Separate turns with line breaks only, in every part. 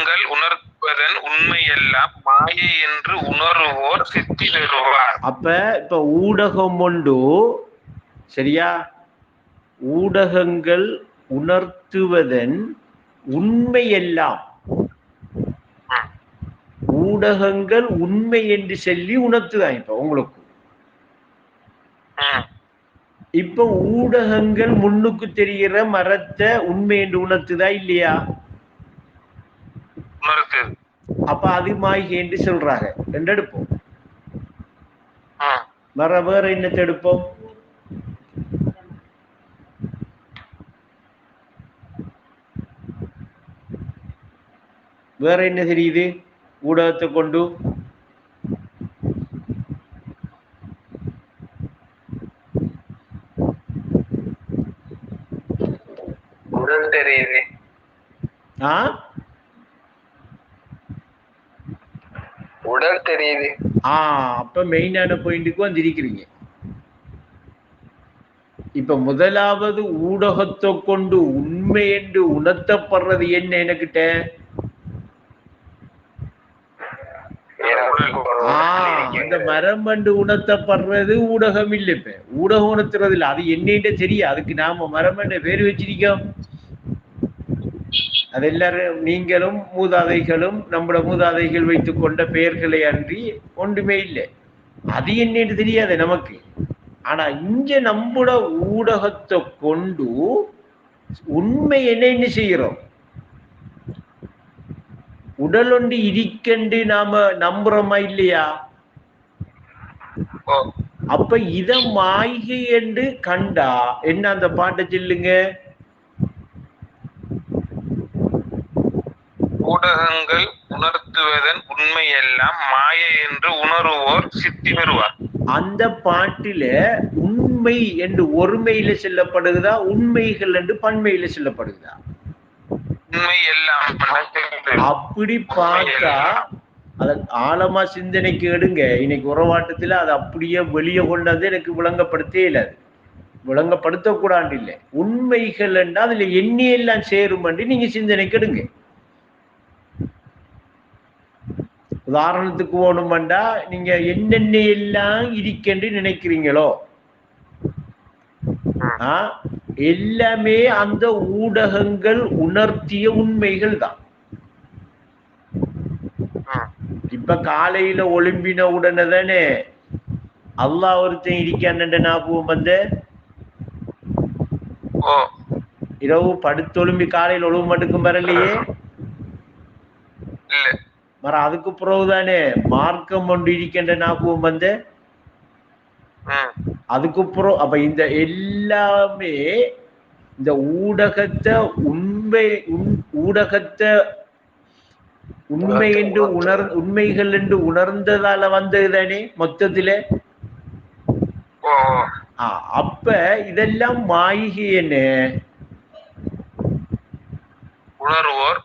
ஊடகங்கள் உணர்த்துவதன் உண்மையெல்லாம் மாயை என்று உணர்வோர் சித்தி பெறுவார்
அப்ப இப்ப ஊடகம் ஒன்று சரியா? ஊடகங்கள் உணர்த்துவதன் உண்மையெல்லாம்.
ம்.
ஊடகங்கள் உண்மை என்று சொல்லி உணர்த்துதான் இப்ப உங்களுக்கு. இப்ப ஊடகங்கள் முன்னுக்கு தெரிகிற மரத்தை உண்மை என்று உணர்த்துதா இல்லையா?
உணர்த்துது
அப்ப அது மாய்கை என்று சொல்றாங்க? என்று எடுப்போம். வேற வேற என்னத்தை எடுப்போம்? வேற என்ன தெரியுது? ஊடகத்தை கொண்டு.
தெரியுது.
ஆ?
உடல் தெரியுது.
ஆ அப்ப மெயினான பாயிண்ட்டுக்கு வந்திருக்கிறீங்க. இப்ப முதலாவது ஊடகத்தை கொண்டு உண்மை என்று உணர்த்தப்படுறது என்ன எனக்கிட்ட? ஆ அந்த மரம் கண்டு உணர்த்தப்படுறது ஊடகம் இல்லை இப்ப. ஊடகம் உணர்த்துறது இல்ல அது என்னன்னு தெரியும் அதுக்கு நாம மரம் பேர் வச்சிருக்கோம். அது எல்லாரும் நீங்களும் மூதாதைகளும் நம்மட மூதாதைகள் வைத்துக் கொண்ட பெயர்களை அன்றி ஒன்றுமே இல்லை. அது என்னன்னு தெரியாது நமக்கு. ஆனா இங்க நம்மட ஊடகத்தை கொண்டு உண்மை என்னன்னு செய்யறோம் உடல் ஒன்று இருக்கண்டு நாம நம்புறோமா இல்லையா? அப்ப இத மாய்கை என்று கண்டா என்ன அந்த பாட்டை சொல்லுங்க?
ஊடகங்கள் உணர்த்துவதன் உண்மையெல்லாம் மாயை என்று உணர்வோர் சித்தி பெறுவார்.
அந்த பாட்டில உண்மை என்று ஒருமையில சொல்லப்படுகிறதா உண்மைகள் என்று பன்மையில சொல்லப்படுகிறதா?
உண்மை எல்லாம்
அப்படி பார்த்தா அத ஆழமா சிந்தனைக்கு எடுங்க இன்னைக்கு உறவாட்டத்துல அதை அப்படியே வெளியே கொண்டாந்து எனக்கு விளங்கப்படுத்தே இல்லை அது. விளங்கப்படுத்தக்கூடாது இல்லை. உண்மைகள் என்றால் அதுல எண்ணியெல்லாம் சேரும் நீங்க சிந்தனைக்கு எடுங்க உதாரணத்துக்கு வேணுமெண்டா நீங்க என்னென்ன எல்லாம் இருக்கென்று நினைக்கிறீங்களோ? எல்லாமே அந்த ஊடகங்கள் உணர்த்திய உண்மைகள் தான். இப்ப காலையில ஒளிம்பின உடனே தானே அல்லாஹ் ஒருத்தன் இருக்கான்னு ஞாபகம் வந்து? இரவு படுத்தொழும்பி காலையில் ஒழுங்கு மட்டுக்கும் வரலையே? மற அதுக்கு பிறகுதானே மார்க்கம் ஒன்று இருக்கின்ற ஞாபகம் வந்து?
ம்.
அதுக்கு பிறகு அப்ப இந்த எல்லாமே இந்த ஊடகத்தை உண்மை உண்- ஊடகத்தை உண்மை என்று உணர் உண்மைகள் என்று உணர்ந்ததால வந்தது தானே மொத்தத்திலே அப்ப இதெல்லாம் மாயிகை என்ன?
உணர்வோர்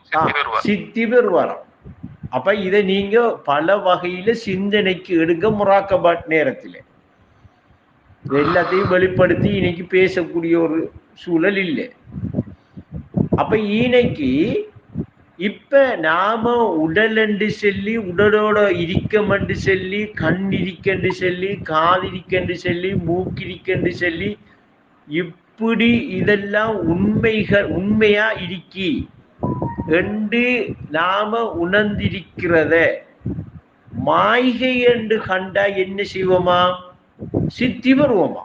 சித்தி
பெறுவாராம். அப்ப இதை நீங்க பல வகையில சிந்தனைக்கு எடுக்க முராக்கபாட் நேரத்தில். எல்லாத்தையும் வெளிப்படுத்தி இன்னைக்கு பேசக்கூடிய ஒரு சூழல் இல்லை. அப்ப இன்னைக்கு இப்ப நாம உடல் என்று சொல்லி உடலோட இருக்கமென்று சொல்லி கண் இருக்கென்று சொல்லி காது இருக்கென்று சொல்லி மூக்கிருக்கென்று சொல்லி இப்படி இதெல்லாம் உண்மைகள் உண்மையா இருக்கி என்று நாம உணர்ந்திருக்கிறத. மாய்கை என்று கண்டா என்ன செய்வோமா? சித்தி வருவோமா?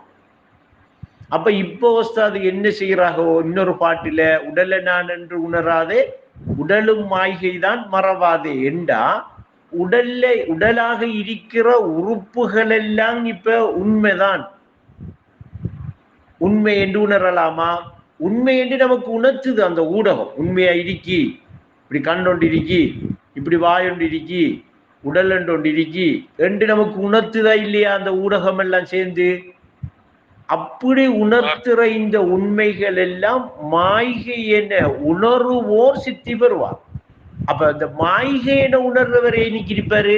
அப்ப இப்போ அது என்ன செய்யறாகோ இன்னொரு பாட்டில உடலை நான் என்று உணராதே உடலும் மாய்கை தான் மறவாதே என்றா உடல்ல உடலாக இருக்கிற உறுப்புகள் எல்லாம் இப்ப உண்மைதான். உண்மை என்று உணரலாமா? உண்மை என்று நமக்கு உணர்த்துது அந்த ஊடகம். உண்மையா இருக்கி இப்படி கண்ணொண்டு இருக்கி இப்படி வாயொண்டு இருக்கி உடல் ஒன்று இருக்கி என்று நமக்கு உணர்த்துதா இல்லையா அந்த ஊடகம் எல்லாம் சேர்ந்து? அப்படி உணர்த்துற இந்த உண்மைகள் எல்லாம் மாய்கை என உணர்வோர் சித்தி பெறுவார். அப்ப அந்த மாய்கை என உணர்றவர் இன்னைக்கு இருப்பாரு?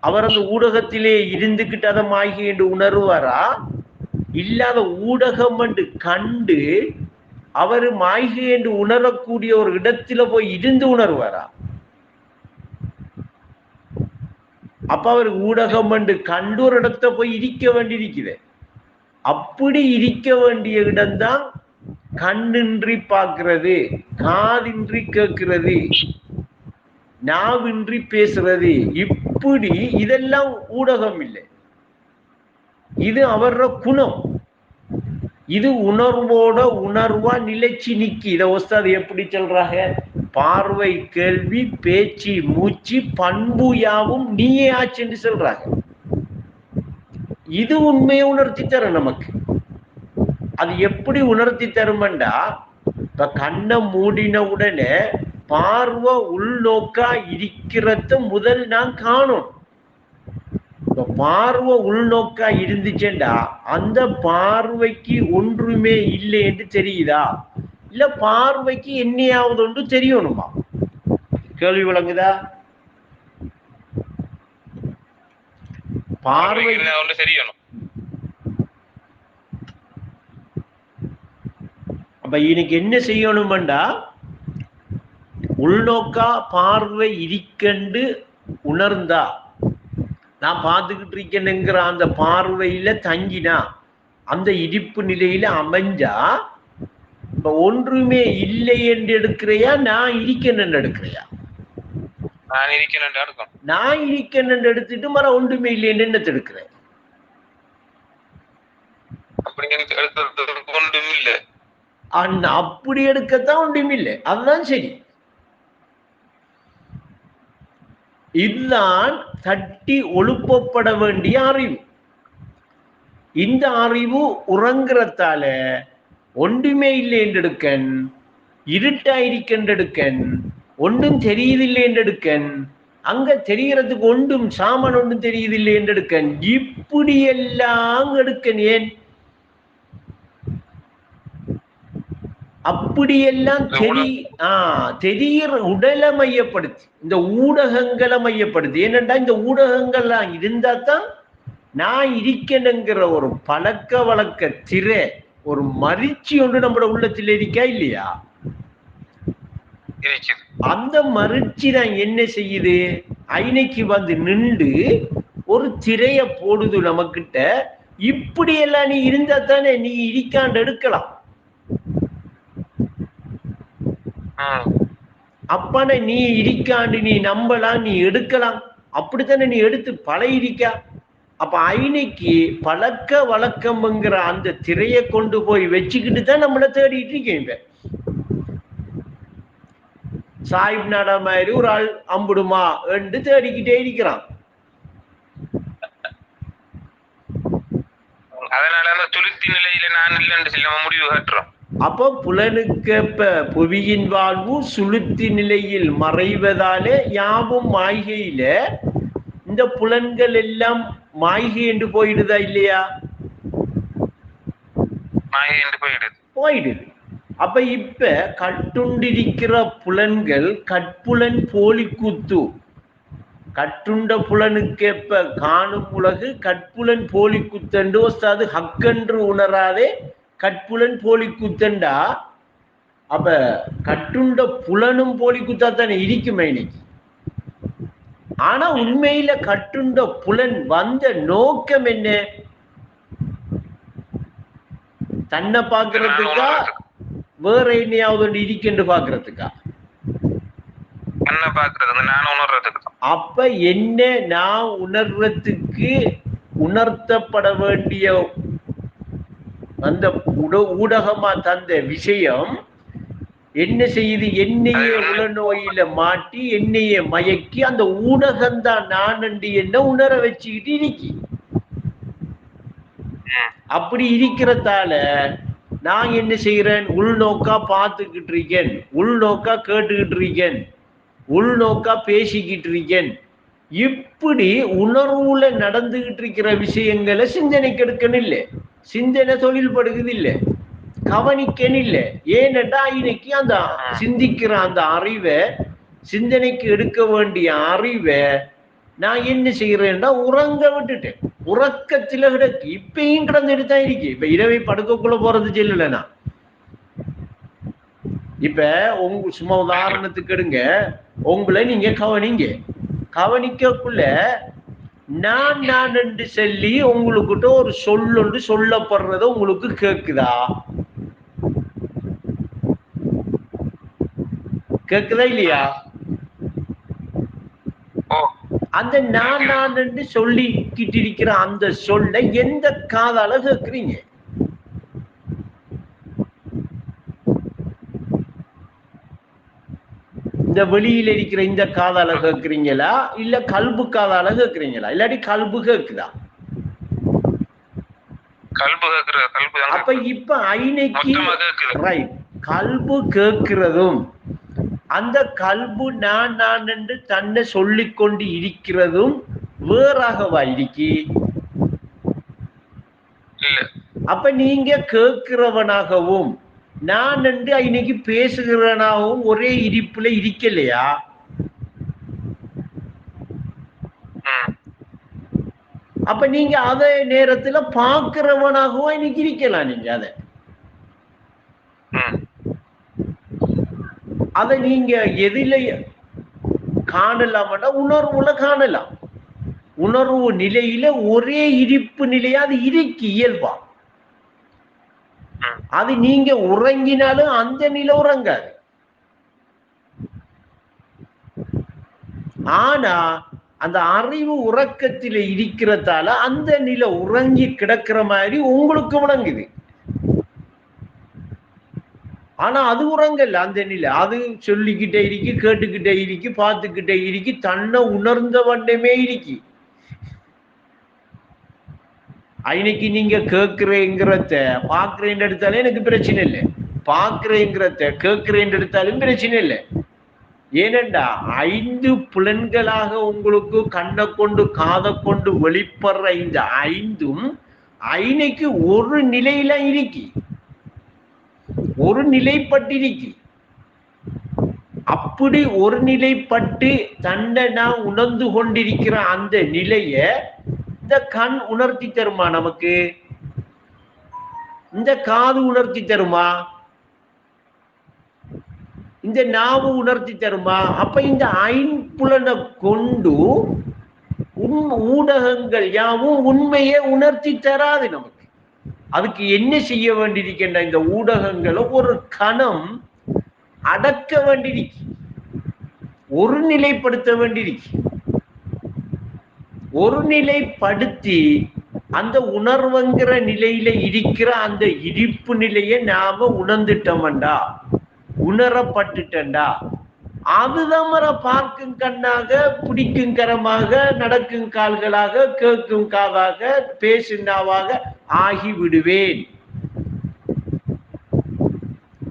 அவர் அந்த ஊடகத்திலே இருந்துகிட்டு அதை மாய்கை என்று உணர்வாரா? இல்லாத ஊடகம் என்று கண்டு அவர் மாய்கை என்று உணரக்கூடிய ஒரு இடத்துல போய் இருந்து உணர்வாரா? அப்ப அவர் ஊடகம் என்று கண்டு ஒரு இடத்த போய் இருக்க வேண்டியிருக்குது. அப்படி இருக்க வேண்டிய இடம்தான் கண்ணின்றி பார்க்கிறது காதின்றி கேட்கிறது நாவின்றி பேசுறது. இப்படி இதெல்லாம் ஊடகம் இல்லை. இது அவர குணம். இது உணர்வோட உணர்வா நிலைச்சி நிக்கி. இதை ஒஸ்தாது எப்படி சொல்றாங்க? பார்வை கேள்வி பேச்சு மூச்சு பண்பு யாவும் நீயே ஆச்சுன்னு சொல்றாங்க. இது உண்மையை உணர்த்தி தரும் நமக்கு. அது எப்படி உணர்த்தி தருமண்டா? இப்ப கண்ணை மூடின உடனே பார்வை உள்நோக்கா இருக்கிறத முதல் நான் காணும். இப்ப பார்வை உள்நோக்கா இருந்துச்சேண்டா அந்த பார்வைக்கு ஒன்றுமே இல்லை என்று தெரியுதா? இல்ல பார்வைக்கு என்னையாவது ஒன்று தெரியணுமா? கேள்வி விளங்குதா? பார்வை
தெரியணும்.
அப்ப இன்னைக்கு என்ன செய்யணுமெண்டா? உள்நோக்கா பார்வை இருக்கண்டு உணர்ந்தா. நான் பார்த்துக்கிட்டு இருக்கேனுங்கிற அந்த பார்வையில தங்கினா அந்த இடிப்பு நிலையில அமைஞ்சா இப்ப ஒன்றுமே இல்லை என்று எடுக்கிறையா? நான் இருக்கேன்னு எடுக்கிறையா?
நான் இருக்கேன்
நான் இருக்கேன்னு எடுத்துட்டு மர ஒன்றுமே இல்லைன்னு என்னத்தை எடுக்கிறேன்?
அப்படி எடுக்கிறதுக்கு ஒன்றும் இல்ல.
அண்ணா அப்படி எடுக்கத்தான் ஒன்றுமில்லை அதுதான் சரி. இதுதான் தட்டி ஒழுப்பப்பட வேண்டிய அறிவு. இந்த அறிவு உறங்குறதால ஒன்றுமே இல்லை என்றெடுக்கன் இருட்டாயிருக்கென்றெடுக்கன் ஒன்றும் தெரியுதில்லை என்றெடுக்கன் அங்க தெரிகிறதுக்கு ஒன்றும் சாமன் ஒன்றும் தெரியுதில்லை என்றெடுக்கன். இப்படி எல்லாம் எடுக்கன் ஏன்? அப்படியெல்லாம் தெரி ஆ தெரியிற உடலை மையப்படுத்தி இந்த ஊடகங்களை மையப்படுத்தி. ஏனென்றா இந்த ஊடகங்கள்லாம் இருந்தா தான் நான் இருக்கணுங்கிற ஒரு பழக்க வழக்க திரை ஒரு மரிச்சி ஒன்று நம்மளோட உள்ளத்தில் இருக்கா இல்லையா? அந்த மறுச்சி தான் என்ன செய்யுது? ஐனைக்கு வந்து நின்று ஒரு திரைய போடுது நமக்கிட்ட. இப்படி எல்லாம் நீ இருந்தா தானே நீ இருக்காண்டு எடுக்கலாம். அப்பன நீ இடிக்காண்டு நீ நம்பலாம் நீ எடுக்கலாம். அப்படித்தானே நீ எடுத்து பழகிருக்கா அப்ப ஐனைக்கு பழக்க வழக்கம்ங்கிற அந்த திரையை கொண்டு போய் வச்சுக்கிட்டு தான் நம்மளை தேடிட்டு இருக்கீங்க இப்ப சாஹிப் நாடா மாதிரி ஒரு ஆள் அம்புடுமா என்று தேடிக்கிட்டே இருக்கிறான்.
அதனால துளுத்தி நிலையில நான் இல்லைன்னு சொல்லி நம்ம முடிவு காட்டுறோம்.
அப்போ புலனுக்கேற்ப புவியின் வாழ்வு சுளுத்தி நிலையில் மறைவதாலே யாவும் மாய்கையில இந்த புலன்கள் எல்லாம் மாய்கை என்று போயிடுதா இல்லையா?
போயிடுது.
அப்ப இப்ப கட்டுண்டிருக்கிற புலன்கள் கட்புலன் போலிக்கூத்து கட்டுண்ட புலனுக்கேற்ப காணும் உலகு கட்புலன் போலிக்குத்தண்டு ஒஸ்தாது ஹக்கென்று உணராதே கட்புலன் போலிக்குத்தண்டா அப்ப கட்டுண்ட புலனும் போலிக்குத்தா தானே இருக்குமே இன்னைக்கு. ஆனா உண்மையில கட்டுண்ட புலன் வந்த நோக்கம் என்ன? தன்னை பாக்குறதுக்கா வேற என்னையாவது ஒன்று இருக்குன்னு பாக்குறதுக்கா அப்ப என்ன நான் உணர்றதுக்கு உணர்த்தப்பட வேண்டிய அந்த உட- ஊடகமா தந்த விஷயம் என்ன செய்யுது என்னையே உளநோயில மாட்டி என்னையே மயக்கி அந்த ஊடகம் தான் நான் என்ன உணர வச்சுக்கிட்டு இருக்கி. அப்படி இருக்கிறதால நான் என்ன செய்யறேன் உள்நோக்கா பார்த்துக்கிட்டு இருக்கேன். உள்நோக்கா கேட்டுக்கிட்டு இருக்கேன். உள்நோக்கா பேசிக்கிட்டு இருக்கேன். இப்படி உணர்வுல நடந்துகிட்டு இருக்கிற விஷயங்களை சிந்தனைக்கு எடுக்கணும் இல்லை. சிந்தனை தொழில் படுகுது இல்லை கவனிக்கன்னு இல்லை ஏனென்றா இன்னைக்கு அந்த சிந்திக்கிற அந்த அறிவை சிந்தனைக்கு எடுக்க வேண்டிய அறிவை நான் என்ன செய்யறேன்னா உறங்க விட்டுட்டேன். உறக்கத்துல கிடக்கு. இப்பயும் கிடந்துட்டு தான் இருக்கு. இப்ப இரவை படுக்கக்குள்ள போறது சொல்லல நான் இப்ப உங்க சும்மா உதாரணத்துக்கு எடுங்க. உங்களை நீங்க கவனிங்க. கவனிக்கக்குள்ள நான் நான் என்று சொல்லி உங்களுக்கிட்ட ஒரு சொல்லொன்று சொல்லப்படுறது உங்களுக்கு கேக்குதா? கேக்குதா இல்லையா? அந்த நான் நான் என்று சொல்லிக்கிட்டு இருக்கிற அந்த சொல்ல எந்த காதால கேக்குறீங்க? இந்த வெளியில இருக்கிற இந்த காதால கேக்குறீங்களா? இல்ல கல்பு காதால கேக்குறீங்களா? இல்லாட்டி கல்பு கேக்குதா?
கல்பு கல்பு
அப்ப இப்ப ரைட் கல்பு கேட்கிறதும் அந்த கல்பு நான் நான் என்று தன்னை சொல்லிக் கொண்டு இருக்கிறதும் வேறாகவா இருக்கி? அப்ப நீங்க கேட்கிறவனாகவும் நான் என்று இன்னைக்கு பேசுகிறவனாகவும் ஒரே இருப்புல இருக்கலையா? அப்ப நீங்க அதே நேரத்துல பார்க்கிறவனாகவும் இன்னைக்கு இருக்கலாம் நீங்க அதை. அதை நீங்க எதில காணலாம்னா உணர்வுல காணலாம். உணர்வு நிலையில ஒரே இருப்பு நிலையா அது இருக்கு இயல்பா. அது நீங்க உறங்கினாலும் அந்த நிலை உறங்காது. ஆனா அந்த அறிவு உறக்கத்தில இருக்கிறதால அந்த நிலை உறங்கி கிடக்கிற மாதிரி உங்களுக்கு விளங்குது. ஆனா அது உறங்கல்ல அந்த நிலை. அது சொல்லிக்கிட்டே இருக்கு கேட்டுக்கிட்டே இருக்கு பார்த்துக்கிட்டே இருக்கு தன்னை உணர்ந்த வண்ணமே இருக்கு. இன்னைக்கு நீங்க கேட்கிறேங்கிறத பாக்குறேன் எடுத்தாலே எனக்கு பிரச்சனை இல்லை. பாக்குறேங்கிறத கேட்கிறேன் எடுத்தாலும் பிரச்சனை இல்லை. ஏனெண்டா ஐந்து புலன்களாக உங்களுக்கு கண்ணை கொண்டு காதை கொண்டு வெளிப்படுற இந்த ஐந்தும் ஐனைக்கு ஒரு நிலையில இருக்கு. ஒரு நிலைப்பட்டிருக்கு. அப்படி ஒரு நிலைப்பட்டு தண்டை நான் உணர்ந்து கொண்டிருக்கிற அந்த நிலைய இந்த கண் உணர்த்தி தருமா நமக்கு? இந்த காது உணர்த்தி தருமா? இந்த நாவு உணர்த்தி தருமா? அப்ப இந்த ஐம்புலனை கொண்டு உண் ஊடகங்கள் யாவும் உண்மையை உணர்த்தி தராது நமக்கு. அதுக்கு என்ன செய்ய வேண்டியிருக்கின்ற இந்த ஊடகங்களை ஒரு கணம் அடக்க வேண்டியிருக்கு ஒரு நிலைப்படுத்த வேண்டியிருக்கு ஒரு நிலைப்படுத்தி அந்த உணர்வுங்கிற நிலையில இருக்கிற அந்த இடிப்பு நிலையை நாம உணர்ந்துட்டோம்டா உணரப்பட்டுட்டா அதுதான் மர பார்க்கும் கண்ணாக பிடிக்கும் கரமாக நடக்கும் கால்களாக கேட்கும் காதாக பேசுண்டாவாக ஆகிவிடுவேன். ஆகி விடுவேன்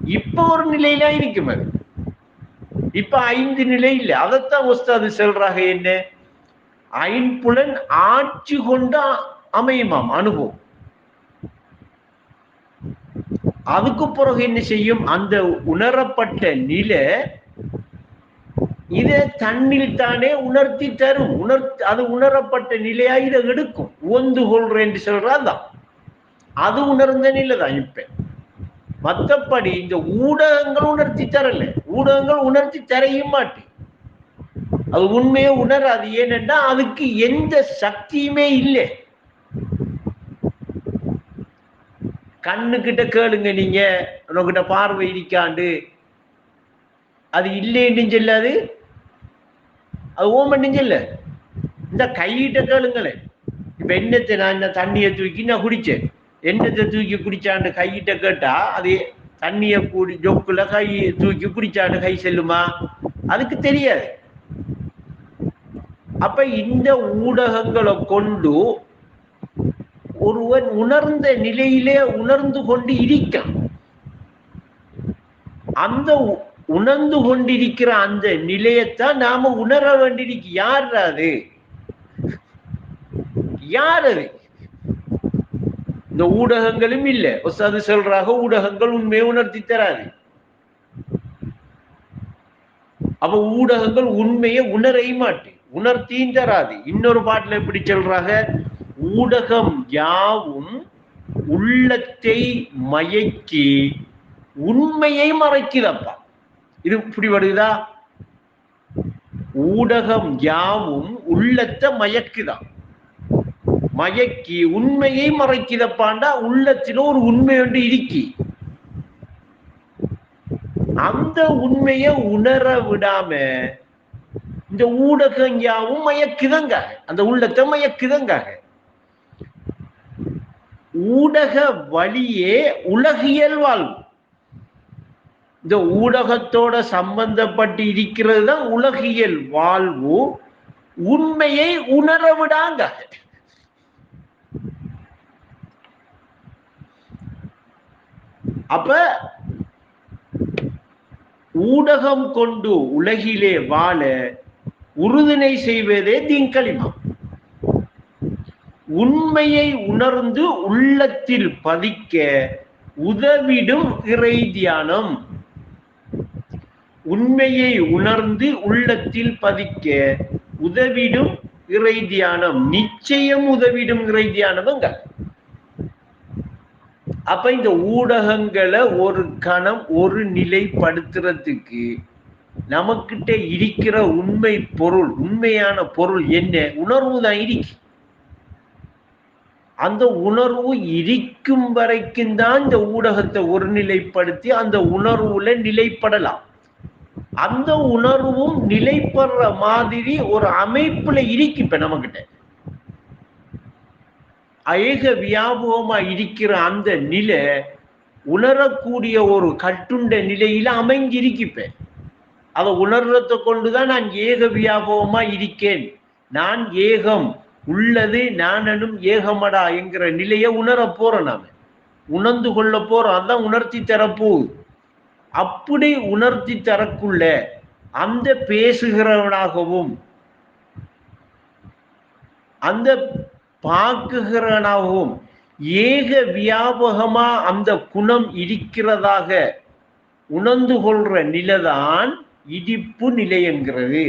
இப்ப ஒரு நிலையில இருக்கும் அது இப்ப ஐந்து நிலை இல்லை. அதைத்தான் உஸ்தாது சொல்றாங்க என்ன? ஐம்புலன் ஆட்சி கொண்டு அமையுமாம் அனுபவம். அதுக்கு பிறகு என்ன செய்யும்? அந்த உணரப்பட்ட நிலை இதை தன்னில் தானே உணர்த்தி தரும். உணர் அது உணரப்பட்ட நிலையா இதை எடுக்கும். உந்து கொள்றேன் என்று சொல்றாதான் அது உணர்ந்த நிலை தான் இப்ப. மத்தபடி இந்த ஊடகங்கள் உணர்த்தி தரல. ஊடகங்கள் உணர்த்தி தரையும் மாட்டு அது உண்மையை உணராது. ஏனென்றா அதுக்கு எந்த சக்தியுமே இல்லை. கண்ணுக்கிட்ட கேளுங்க நீங்க. உனக்கிட்ட பார்வை இருக்காண்டு. அது இல்லைன்னு சொல்லாது அது? ஓமன்னு சொல்ல இந்த கையிட்ட கேளுங்களேன் இப்ப என்னத்தை நான் இந்த தண்ணியை தூக்கி நான் குடிச்சேன். என்னத்தை தூக்கி குடிச்சாண்டு கையிட்ட கேட்டா அது தண்ணியை கூடி ஜொக்குல கை தூக்கி குடிச்சாண்டு கை செல்லுமா? அதுக்கு தெரியாது. அப்ப இந்த ஊடகங்களை கொண்டு ஒருவன் உணர்ந்த நிலையிலே உணர்ந்து கொண்டு இருக்கான் அந்த உணர்ந்து கொண்டிருக்கிற அந்த நிலையத்தான் நாம உணர வேண்டியிருக்கு. யார் அது? யார் அது? இந்த ஊடகங்களும் இல்ல. அது சொல்றாக ஊடகங்கள் உண்மையை உணர்த்தி தராது. அப்ப ஊடகங்கள் உண்மையை உணரையும் மாட்டு உணர்த்தியும் தராது இன்னொரு பாட்டில் எப்படி சொல்றாங்க? ஊடகம் யாவும் உள்ளத்தை மயக்கி உண்மையை மறைக்குதப்பா. இது இப்படி வருதா? ஊடகம் யாவும் உள்ளத்தை மயக்குதான் மயக்கி உண்மையை மறைக்குதப்பாண்டா உள்ளத்தில ஒரு உண்மை ஒன்று இருக்கி. அந்த உண்மையை உணர விடாம இந்த ஊடகம் யாவும் மயக்குதங்க. அந்த உள்ளத்தை மயக்குதங்க ஊடக வழியே உலகியல் வாழ்வு. இந்த ஊடகத்தோட சம்பந்தப்பட்டு இருக்கிறது தான் உலகியல் வாழ்வு. உண்மையை உணர விடாங்க. அப்ப ஊடகம் கொண்டு உலகிலே வாழ உறுதுணை செய்வதே தீங்கழிமம் உண்மையை உணர்ந்து உள்ளத்தில் பதிக்க உதவிடும் இறை தியானம். உண்மையை உணர்ந்து உள்ளத்தில் பதிக்க உதவிடும் இறை தியானம். நிச்சயம் உதவிடும் இறை தியானம்ங்க. அப்ப இந்த ஊடகங்களை ஒரு கணம் ஒரு நிலைப்படுத்துறதுக்கு நமக்கிட்ட இருக்கிற உண்மை பொருள் உண்மையான பொருள் என்ன? உணர்வு தான் இருக்கு. அந்த உணர்வு இருக்கும் வரைக்கும் தான் இந்த ஊடகத்தை ஒருநிலைப்படுத்தி அந்த உணர்வுல நிலைப்படலாம். அந்த உணர்வும் நிலைப்படுற மாதிரி ஒரு அமைப்புல இருக்கு இப்ப நம்ம கிட்ட ஏக வியாபகமா இருக்கிற அந்த நிலை உணரக்கூடிய ஒரு கட்டுண்ட நிலையில அமைஞ்சிருக்கிப்பேன் இப்ப அதை உணர்றதை கொண்டுதான் நான் ஏக வியாபகமா இருக்கேன். நான் ஏகம் உள்ளது நானனும் ஏகமடா என்கிற நிலையை உணர போறோம் நாம. உணர்ந்து கொள்ள போறோம் அதான் உணர்த்தி தரப்போகுது அப்படி உணர்த்தி தரக்குள்ள அந்த பேசுகிறவனாகவும் அந்த பார்க்குகிறவனாகவும் ஏக வியாபகமா அந்த குணம் இருக்கிறதாக உணர்ந்து கொள்ற நிலைதான் இடிப்பு நிலை என்கிறது